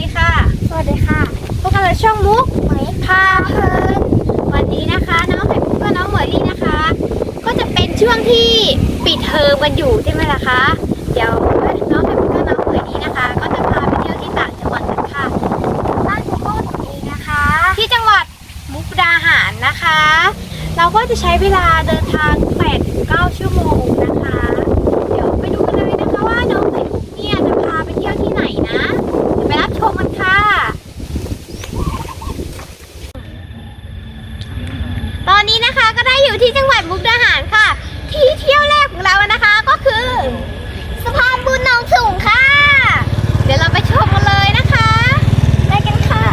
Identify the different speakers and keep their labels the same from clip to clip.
Speaker 1: ดีค่ะ
Speaker 2: สวัสดีค่ะ
Speaker 1: พวกเราในช่องมุก
Speaker 2: ไหม
Speaker 1: พาเพลินวันนี้นะคะ น้องไข่มุกกับน้องเหมยลี่นะคะ ก็จะเป็นช่วงที่ปิดเทอมกันอยู่ใช่ไหมล่ะคะ เดี๋ยวน้องไข่มุกกับน้องเหมยลี่นะคะ ก็จะพาไปเที่ยวที่ต่างจังหวัดกันค่ะ
Speaker 2: บ้านของพ่อตรงนี้นะคะ
Speaker 1: ที่จังหวัดมุกดาหารนะคะ เราก็จะใช้เวลาเดินทาง8-9ชั่วโมงนะคะ เดี๋ยวไปดูกันเลยนะคะว่าน้องไข่มุกเนี่ยจะพาไปเที่ยวที่ไหนนะเดี๋ยวไปรับชมกันค่ะ ตอนนี้นะคะก็ได้อยู่ที่จังหวัดมุกดาหารค่ะ ที่เที่ยวแรกของเรานะคะก็คือสะพานบุญหนองสูงค่ะ เดี๋ยวเราไปชมกันเลยนะคะไปกันค่ะ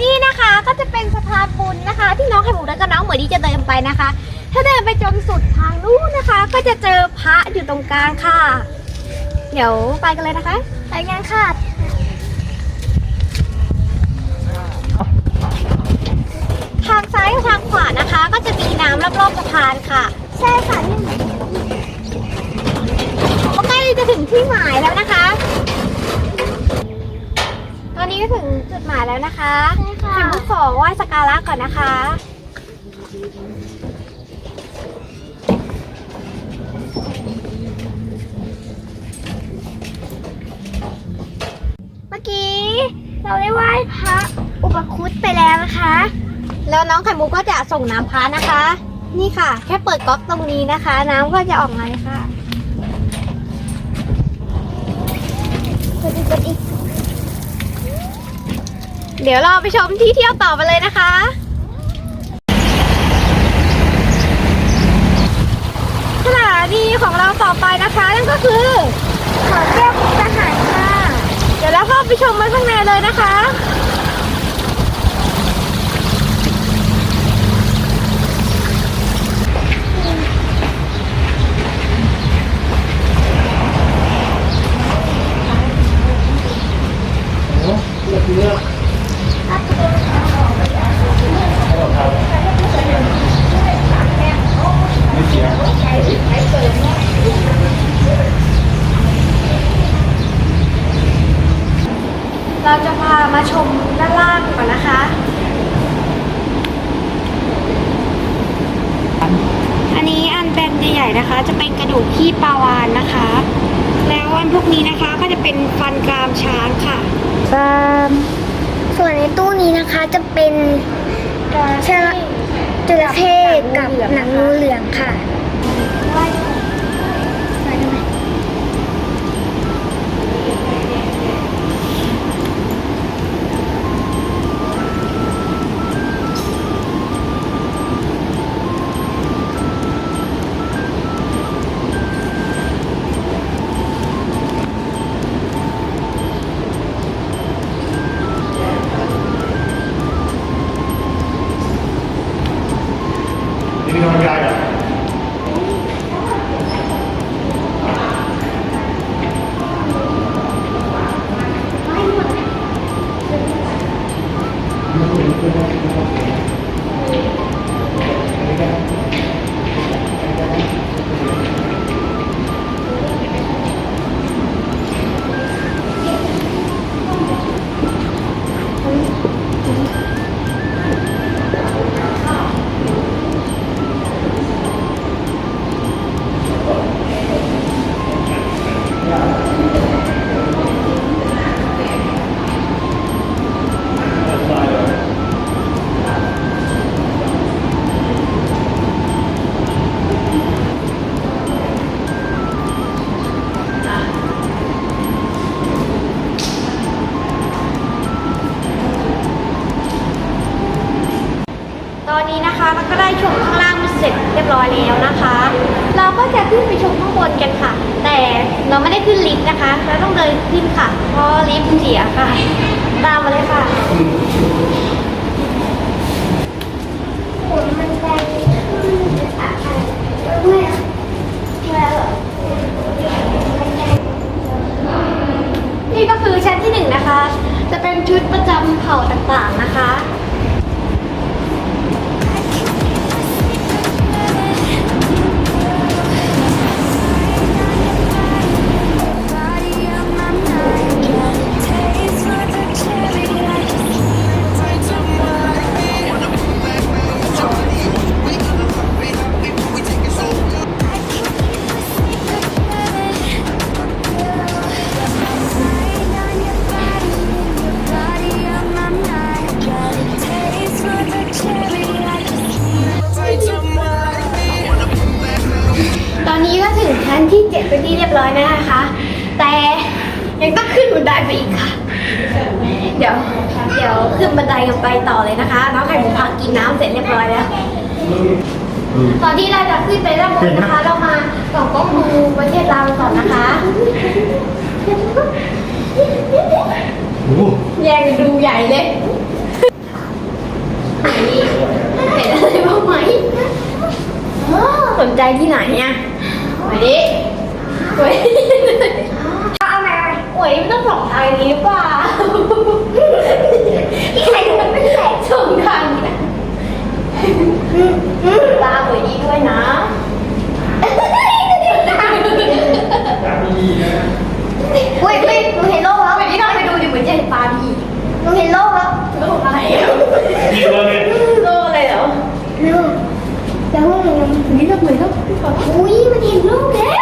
Speaker 1: นี่นะคะก็จะเป็นสะพานบุญนะคะ ที่น้องไข่มุกและก็น้องเหมือนที่จะเดิน ไปนะคะ ถ้าเดินไปจนสุดทางนู้นนะคะ ก็จะเจอพระอยู่ตรงกลางค่ะ เดี๋ยวไปกันเลยนะคะ
Speaker 2: ไปงานค่ะ
Speaker 1: ทางซ้ายกับทางขวานะคะ ก็จะมีน้ำรอบๆสะพานค่ะ
Speaker 2: ใช่ค่ะนี่
Speaker 1: ก็ใกล้จะถึงที่หมายแล้วนะคะ ตอนนี้ก็ถึงจุดหมายแล้วนะคะ
Speaker 2: ใช่ค่ะ
Speaker 1: ถึงขอไหว้สักการะก่อนนะคะ
Speaker 2: เมื่อกี้ เราได้ไหว้พระอุปคุตไปแล้วนะคะ
Speaker 1: แล้วน้องไข่มุกก็จะส่งน้ำพระนะคะ นี่ค่ะ แค่เปิดก๊อกตรงนี้นะคะ น้ำก็จะออกมาเลยค่ะ
Speaker 2: กดอีกกดอีก
Speaker 1: เดี๋ยวเราไปชมที่เที่ยวต่อไปเลยนะคะานีของเราต่อไปนะคะ นั่นก็คือ
Speaker 2: ขอแก้วมุกทหารค่ะ
Speaker 1: เดี๋ยวเราเข้าไปชมมันข้างในเลยนะคะ เราจะพามาชมด้านล่างก่อนนะคะ อันนี้อันเป็นใหญ่ๆนะคะ จะเป็นกระดูกที่ปลาวานนะคะ แล้วอันพวกนี้นะคะก็จะเป็นฟันกรามช้างค่ะ
Speaker 2: ส่วนในตู้นี้นะคะจะเป็นเชือกจระเข้กับหนังงูเหลืองค่ะ
Speaker 1: ที่เจ็ดเป็นที่เรียบร้อยแล้วนะคะ แต่ยังต้องขึ้นบันไดไปอีกค่ะ เดี๋ยวเดี๋ยวขึ้นบันไดกันไปต่อเลยนะคะ น้องไข่หมูพักกินน้ำเสร็จเรียบร้อยแล้วตอนที่เราจะขึ้นไปด้านบนนะคะ เรามาส่องกล้องดูประเทศลาวก่อนนะคะ
Speaker 2: โอ้โห
Speaker 1: แย่งดูใหญ่เลยไหนเห็นอะไรบ้างไหมสนใจที่ไหนอะไปดิ เฮ้ย
Speaker 3: เอาใหม่
Speaker 1: โอ้ยไม่ต้องส่องทางนี้หรือเปล่า
Speaker 3: ใครจะไม่ใส่
Speaker 1: ส่องทางเนี้ตาหวยดีด้วยนะ
Speaker 3: อุ้ยอุ้ยหนูเห็นโลกแล้ว
Speaker 1: ไปที่น้องไปดูดิเหมือนจะเห็นปลาพี่
Speaker 3: หนูเห็นโลกแล้ว
Speaker 1: โลกอะไรอะ
Speaker 2: นี่เลยเนี่ย
Speaker 1: โลกอะไรเหรอ
Speaker 3: ลูกแล้วนู
Speaker 1: นี่ก็เหมือนโลก
Speaker 3: อุ้ยมันเห็นโลกแล้ว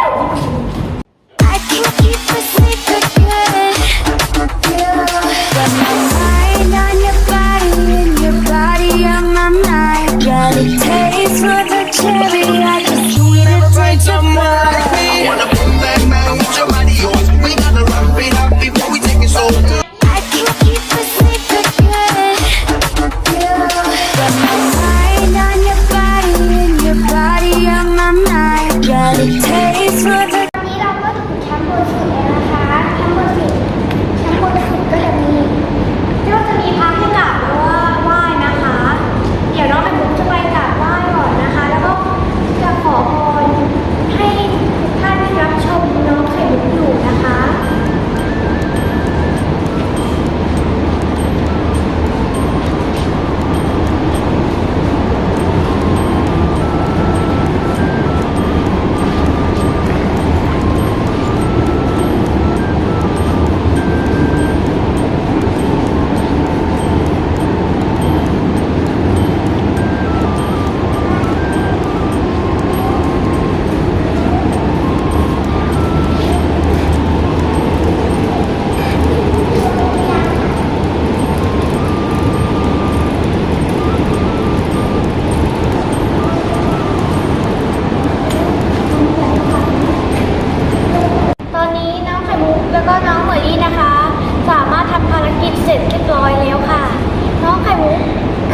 Speaker 3: กิน
Speaker 1: เสร็จเรียบร้อยแล้วค่ะ น้องไข่มุก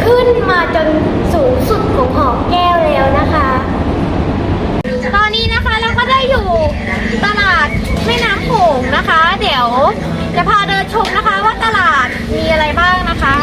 Speaker 1: ขึ้นมาจนสูงสุดของหอแก้วแล้วนะคะ ตอนนี้นะคะเราก็ได้อยู่ตลาดแม่น้ำโขงนะคะ เดี๋ยวจะพาเดินชมนะคะว่าตลาดมีอะไรบ้างนะคะ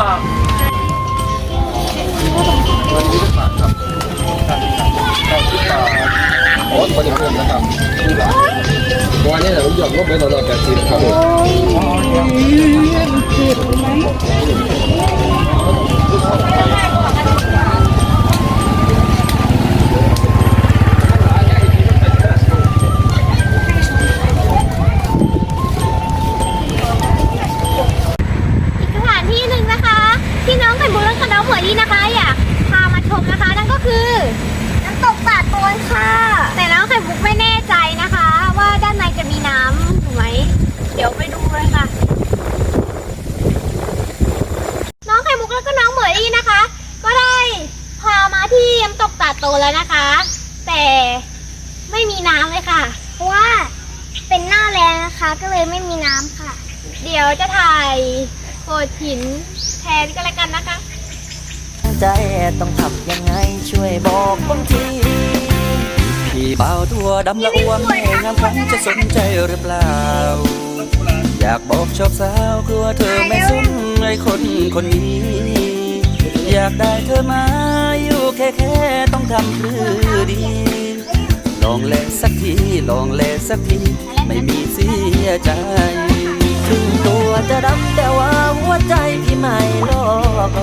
Speaker 3: ค่ะลูกโอ้คนจะเพิ่มนะครับวันนี้เราหยอดลบ
Speaker 4: ไปตลอดแต่สิบครับผม แต่ไม่มีน้ำเล
Speaker 5: ยค่ะ เพราะว่าเป็นหน้าแรงนะคะ ก็เลยไม่มีน้ำค่ะ
Speaker 1: เดี๋ยวจะถ่ายโขดหินแทนก็แล้วกันนะคะ
Speaker 6: ใจต้องทำยังไงช่วยบอกบางทีพี่เบาตัวดำละอ้วนแม่งามพันจะสนใจหรือเปล่า อยากบอกชอบสาวกลัวเธอไม่สนไอ้คนคนนี้ อยากได้เธอมาอยู่แค่แค่ ทำคือดี ลองเล่สักที ลองเล่สักที ไม่มีเสียใจถึงตัวจะดำแต่ว่าหัวใจพี่ไม่ลอก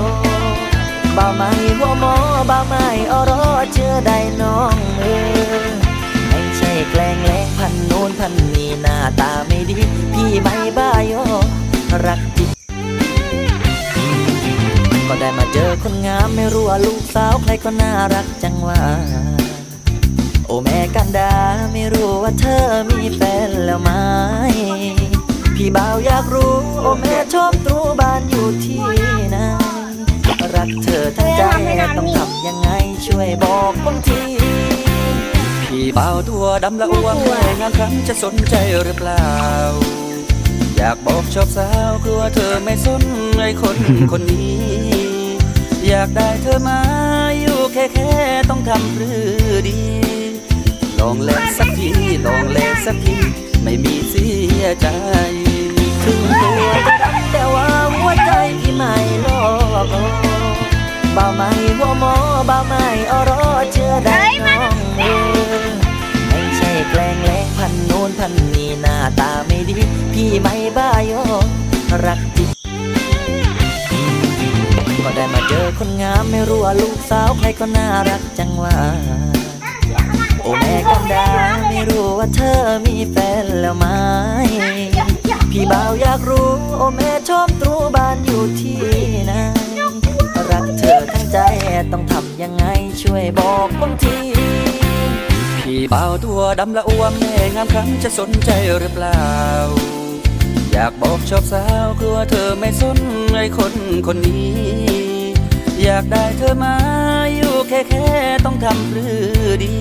Speaker 6: บ่าไม่หัวหมอบ่าไม่อรอเชื่อได้น้องเออไม่ใช่แกล้งแลงพันโน้นพันนี่หน้าตาไม่ดี พี่ไม่ คนงาไม่รู้ว่าลูกสาวใครก็น่ารักจังว่า โอ้แม่กันดาไม่รู้ว่าเธอมีแฟนแล้วไหมพี่บ่าวอยากรู้ โอ้แม่ชอบตรูบ้านอยู่ที่ไหนรักเธอทั้งใจต้องทำยังไงช่วยบอกผมทีพี่บ่าวตัวดำละอ้วงแม่งานครั้งจะสนใจหรือเปล่า อยากบอกชอบสาวกลัวเธอไม่สนไอคนคนนี้ อยากได้เธอมาอยู่แค่แค่ต้องทำหรือดี ลองเล่นสักทีลองเล่นสักทีไม่มีเสียใจถึงตัวจะดำแต่ว่าหัวใจพี่ไม่ลอกบ่าไม่หัวหมอบ่าไม่อรอเชื่อได้น้องเออไม่ใช่แกล้งแล้งพันโน้นพันนี่หน้าตาไม่ดี พี่ไม่บ้ายอรักจริง ไม่รู้ว่าลูกสาวใครก็น่ารักจังว่า โอ้แม่กันดาไม่รู้ว่าเธอมีแฟนแล้วไหม พี่บ่าวอยากรู้ โอ้แม่ชอบตรูบ้านอยู่ที่ไหนรักเธอทั้งใจต้องทำยังไงช่วยบอกผมทีพี่บ่าวตัวดำละอ้วมแม่งามครั้งจะสนใจหรือเปล่า อยากบอกชอบสาวกลัวเธอไม่สนไอ้คนคนนี้ อยากได้เธอมาอยู่แค่แค่ต้องทำหรือดี